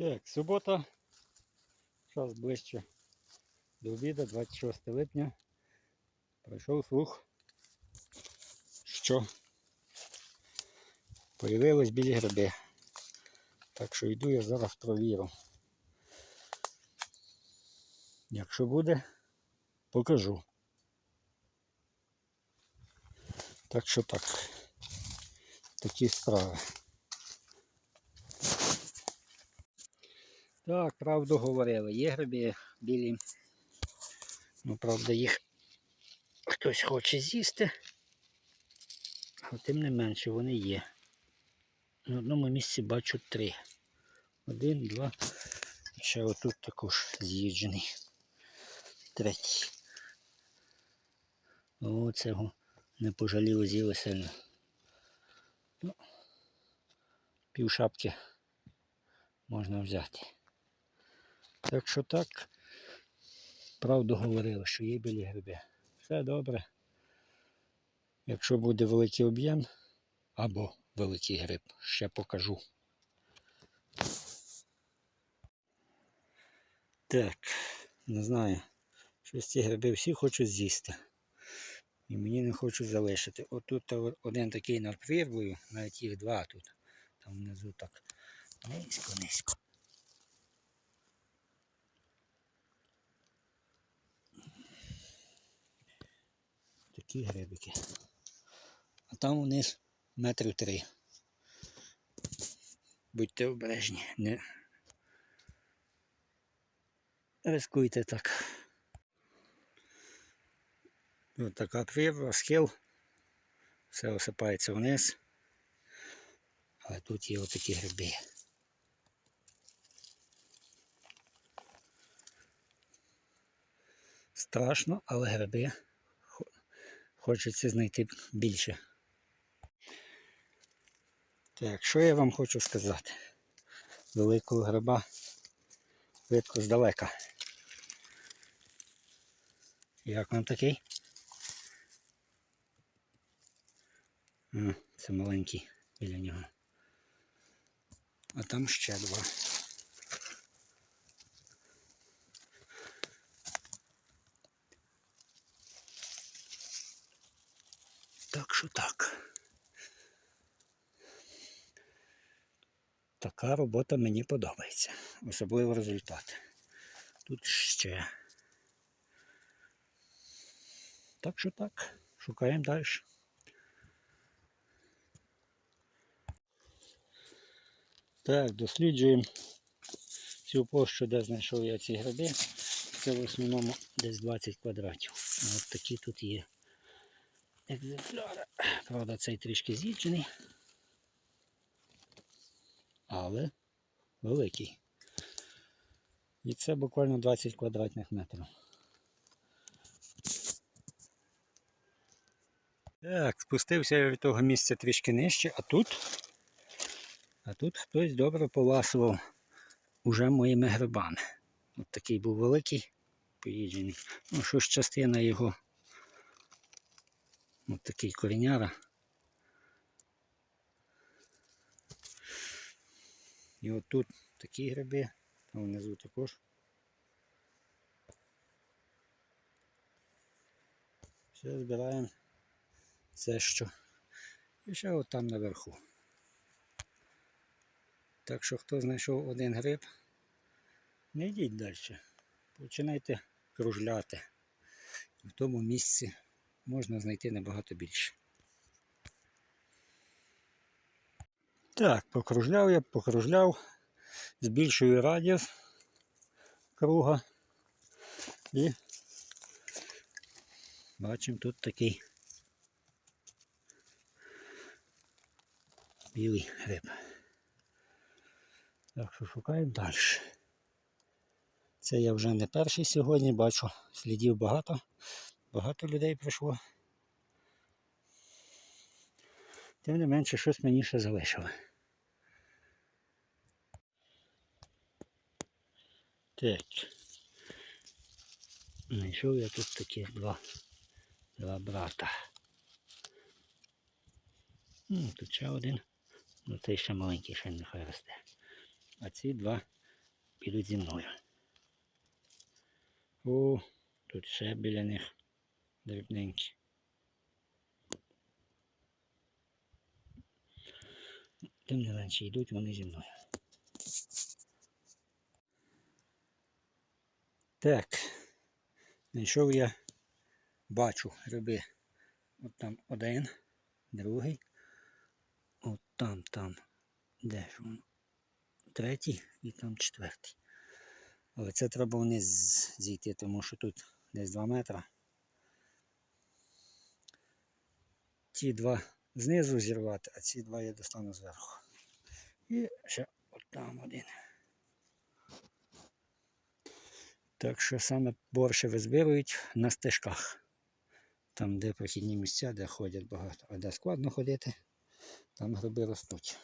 Так, субота. Час ближче до обіду, 26 липня. Пройшов слух, що появились білі гриби. Так що йду я зараз провірю. Якщо буде, покажу. Так що так. Такі справи. Так, правду говорили. Є гриби білі. Ну, правда, їх хтось хоче з'їсти. Але тим не менше вони є. На одному місці бачу три. Один, два. Ще отут також з'їджений. Третій. О, цього не пожаліло з'їли сильно. Ну, пів шапки можна взяти. Так що так, правду говорили, що є білі гриби. Все добре. Якщо буде великий об'єм або великий гриб, ще покажу. Так, не знаю. Щось ці гриби всі хочуть з'їсти. І мені не хочуть залишити. Отут один такий над прірвою, навіть їх два тут. Там внизу так низько-низько. Такі грибики. А там вниз метрів три. Будьте обережні, не рискуйте так. Ось така прірва, схил. Все осипається вниз. Але тут є отакі гриби. Страшно, але гриби хочеться знайти більше. Так, що я вам хочу сказати? Великого гриба видко здалека. Як вам такий? А, це маленький біля нього. А там ще два. Так що так. Така робота мені подобається. Особливо результат. Тут ще. Так що так. Шукаємо далі. Так, досліджуємо цю площу, де знайшов я ці гриби. Це в основному десь 20 квадратів. От такі тут є екземпляри. Правда, цей трішки з'їджений. Але великий. І це буквально 20 квадратних метрів. Так, спустився я від того місця трішки нижче, а тут, а тут хтось добре поласував уже моїми грибами. От такий був великий, поїджений. Ну, що ж частина його. От такий коріняра. І от тут такі гриби, там внизу також. Все збираємо це що. І ще от там наверху. Так що хто знайшов один гриб, не йдіть далі. Починайте кружляти. В тому місці можна знайти набагато більше. Так, покружляв я, покружляв, збільшую радіус круга і бачимо тут такий білий гриб. Так що шукаємо далі. Це я вже не перший сьогодні, бачу, слідів багато, багато людей прийшло. Тим не менше, щось мені ще залишило. Так. Знайшов я тут таких два, два брата. М, Тут ще один. Ну цей ще маленький, ще нехай росте. А ці два підуть зі мною. О, тут ще біля них дрібненькі. Тим не менше йдуть вони зі мною. Так, знайшов я, бачу гриби. От там один, другий. От там, там. Де ж він? Третій і там четвертий. Але це треба вниз зійти, тому що тут десь 2 метри. Ті два знизу зірвати, а ці два я достану зверху. І ще от там один. Так що саме борше визбирують на стежках. Там, де прохідні місця, де ходять багато, а де складно ходити, там гриби ростуть.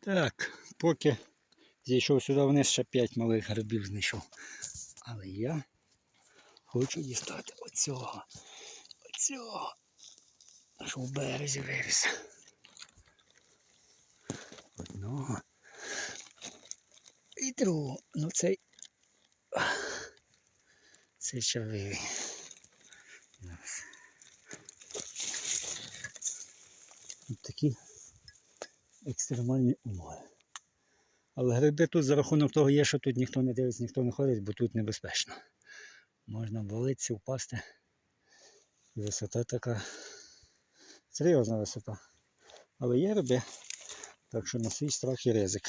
Так, поки зійшов сюди вниз, ще 5 малих грибів знайшов. Але я хочу дістати оцього. Оцього. Що в березі виріс. Одного. І другого. Ну цей. Цей. Зараз. Ось такі екстремальні умови. Але гриби тут за рахунок того є, що тут ніхто не дивиться, ніхто не ходить, бо тут небезпечно. Можна болитися, впасти. Висота така серйозна висота. Але є гриби, так що на свій страх і ризик.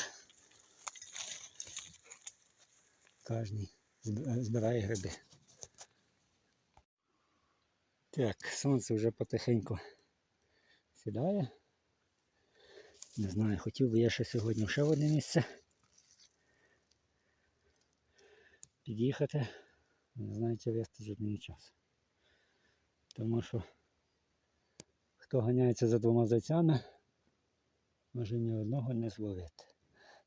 Кожний збирає гриби. Так, сонце вже потихеньку сідає. Не знаю, хотів би я ще сьогодні ще в одне місце під'їхати. Не знаю, чи вистачить часу. Тому що хто ганяється за двома зайцями, може ні одного не зловити.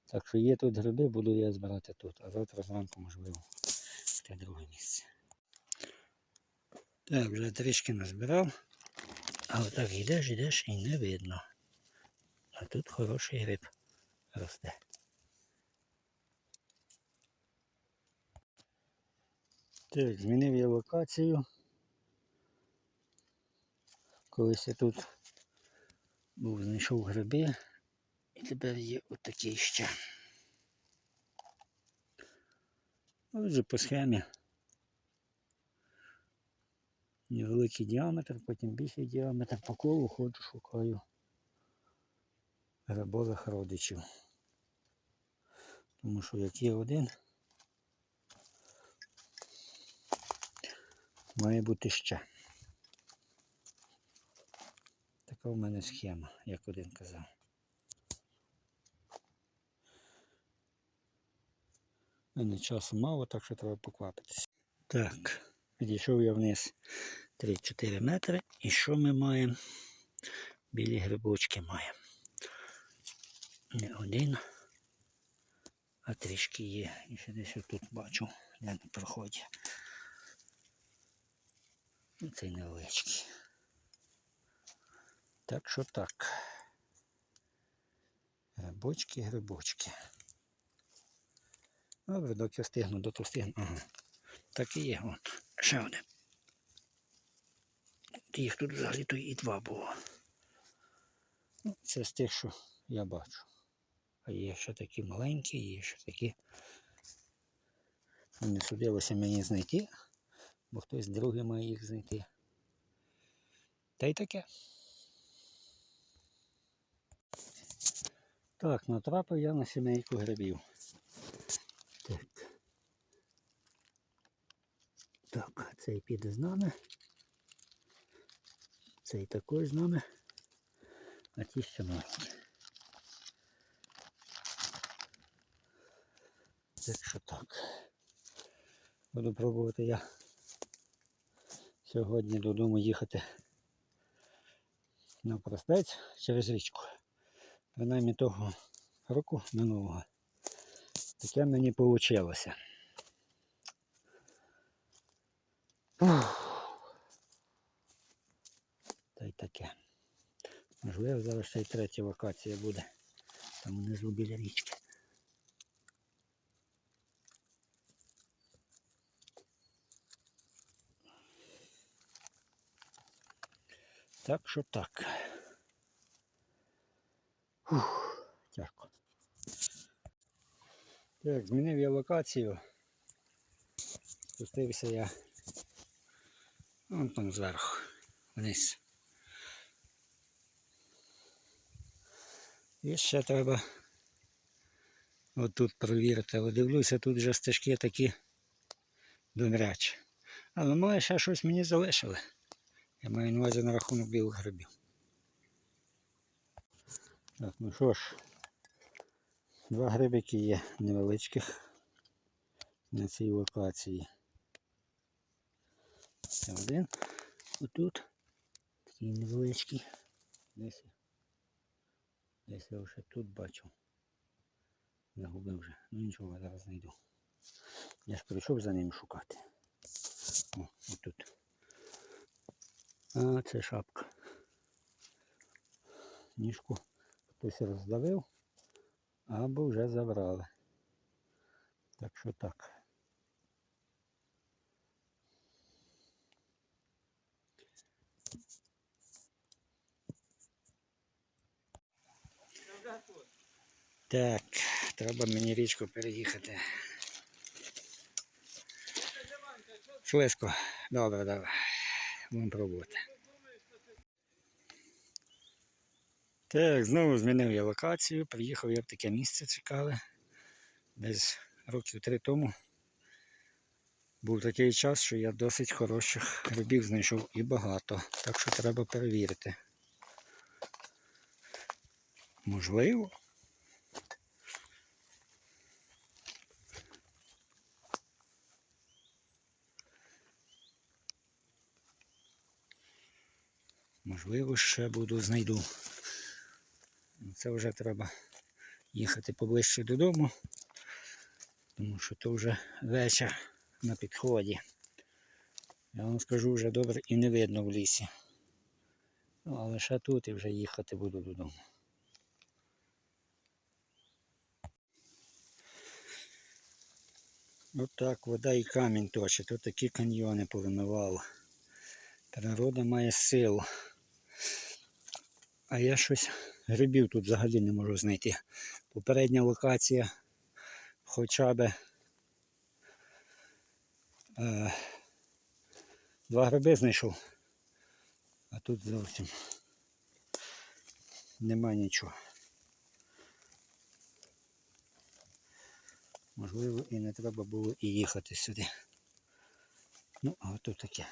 Так що є тут гриби, буду я збирати тут, а завтра зранку можливо те друге місце. Так, вже трішки назбирав, а отак йдеш, йдеш і не видно. А тут хороший гриб росте. Так, змінив я локацію. Колись я тут був, знайшов гриби, і тепер є отакий ще. Отже, по схемі. Невеликий діаметр, потім більший діаметр. По колу ходжу, шукаю грибових родичів. Тому що як є один, має бути ще. Така в мене схема, як один казав. Мене часу мало, так що треба поквапитися. Так, підійшов я вниз 3-4 метри. І що ми маємо? Білі грибочки маємо. Не один, а трішки є. І ще десь тут бачу, де на проході. Ну, Цей невеличкий. Так що так. Грибочки, грибочки. Добре, доки я встигну, доки встигну. Ага. Так і є. От. Ще один. Їх тут взагалі то і два було. Ну, це з тих, що я бачу. А є ще такі маленькі, є ще такі. Не судилося мені знайти, бо хтось другий має їх знайти. Та й таке. Так, натрапив я на сімейку грибів. Так. Так, цей піде з нами. Цей також з нами. А ті ще маленькі. Так що так. Буду пробувати я сьогодні додому їхати на простець через річку принаймні того року минулого. Таке мені вийшло. Та й таке. Можливо, зараз ще й третя вакація буде. Там внизу біля річки. Так що так. Так, змінив я локацію. Спустився я вон там зверху, вниз. І ще треба отут провірити. Але дивлюся, тут вже стежки такі добрячі. Але може ще щось мені залишили. Я маю на увазі на рахунок білих грибів. Так, ну що ж, два грибики є невеличких на цій локації. Це один. Отут. Такий невеличкий. Десь. Десь я вже тут бачив. Загубив вже. Ну нічого, зараз знайду. Я ж прийшов за ним шукати. О, отут. А, це шапка. Ніжку хтось роздавив або вже забрали. Так що так. Так, треба мені річку переїхати. Слизько. Добре, добре. Будемо пробувати. Так, знову змінив я локацію. Приїхав я в таке місце цікаве. Десь років три тому. Був такий час, що я досить хороших грибів знайшов і багато. Так що треба перевірити. Можливо. Можливо, ще буду знайду. Це вже треба їхати поближче додому, тому що то вже вечір на підході. Я вам скажу, вже добре і не видно в лісі. Ну, але ще тут і вже їхати буду додому. Отак вода і камінь точить. Тут такі каньйони повимивало. Природа має силу. А я щось грибів тут взагалі не можу знайти. Попередня локація хоча б е, два гриби знайшов, а тут зовсім нема нічого. Можливо, і не треба було і їхати сюди. Ну, а тут таке.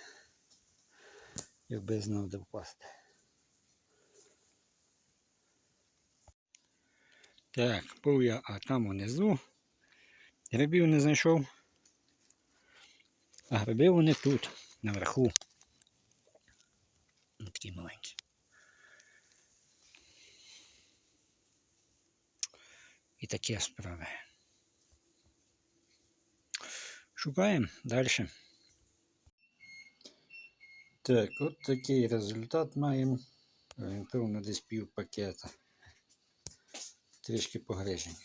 Якби знав де впасти. Так, був я, а там внизу. Грибів не знайшов. А гриби вони тут, наверху. Ну, такі маленькі. І такі справи. Шукаємо далі. Так, от такий результат маємо. Орієнтовно десь пів пакета. Трішки погрежені.